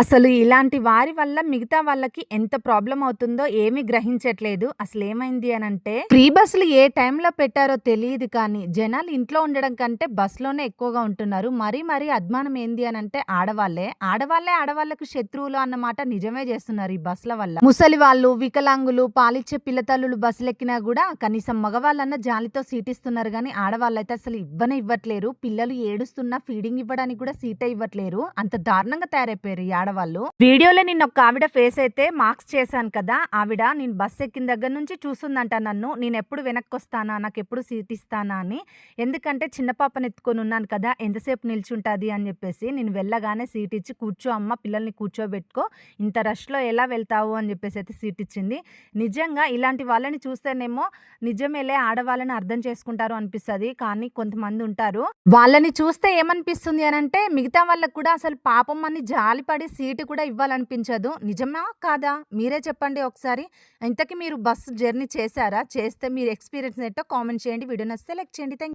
అసలు ఇలాంటి వారి వల్ల మిగతా వాళ్ళకి ఎంత ప్రాబ్లం అవుతుందో ఏమీ గ్రహించట్లేదు. అసలు ఏమైంది అని అంటే ఫ్రీ బస్సులు ఏ టైంలో పెట్టారో తెలియదు కానీ జనాలు ఇంట్లో ఉండడం కంటే బస్సులోనే ఎక్కువగా ఉంటున్నారు. మరీ మరీ అద్మానం ఏంది అని అంటే ఆడవాళ్ళే. ఆడవాళ్ళే ఆడవాళ్ళకు శత్రువులు అన్నమాట నిజమే చేస్తున్నారు ఈ బస్సుల వల్ల. ముసలి వాళ్ళు, వికలాంగులు, పాలిచ్చే పిల్లతల్లులు బస్సులెక్కినా కూడా కనీసం మగవాళ్ళన్న జాలితో సీటిస్తున్నారు కానీ ఆడవాళ్ళైతే అసలు ఇవ్వనే ఇవ్వట్లేరు. పిల్లలు ఏడుస్తున్నా ఫీడింగ్ ఇవ్వడానికి కూడా సీటే ఇవ్వట్లేరు. అంత దారుణంగా తయారైపోయారు ఆడవాళ్ళు. వీడియోలో నిన్న ఒక ఆవిడ ఫేస్ అయితే మార్క్స్ చేశాను కదా! ఆవిడ నేను బస్ ఎక్కిన దగ్గర నుంచి చూస్తుందంట నన్ను. నేను ఎప్పుడు నేనెప్పుడు నాకు ఎప్పుడు సీట్ ఇస్తానా అని. ఎందుకంటే చిన్న పాపని ఎత్తుకొని ఉన్నాను కదా! ఎంతసేపు నిల్చుంటుంది అని చెప్పేసి నేను వెళ్ళగానే సీట్ ఇచ్చి కూర్చో అమ్మ పిల్లల్ని కూర్చోబెట్టుకో. ఇంత రష్‌లో ఎలా వెళ్తావు అని చెప్పేసి అయితే సీట్ ఇచ్చింది. నిజంగా ఇలాంటి వాళ్ళని చూస్తేనేమో నిజమేలే ఆడవాళ్ళని అర్థం చేసుకుంటారు అనిపిస్తుంది కానీ కొంతమంది ఉంటారు. వాళ్ళని చూస్తే ఏమనిపిస్తుంది అని అంటే మిగతా వాళ్ళకి కూడా అసలు పాపం అని జాలిపడి సీటు కూడా ఇవ్వాలనిపించదు. నిజమా? కాదా? మీరే చెప్పండి ఒకసారి. ఇంతకీ మీరు బస్ జర్నీ చేశారా? చేస్తే మీరు ఎక్స్‌పీరియన్స్ ఏంటో కామెంట్ చేయండి. వీడియో నచ్చితే లైక్ చేయండి. థ్యాంక్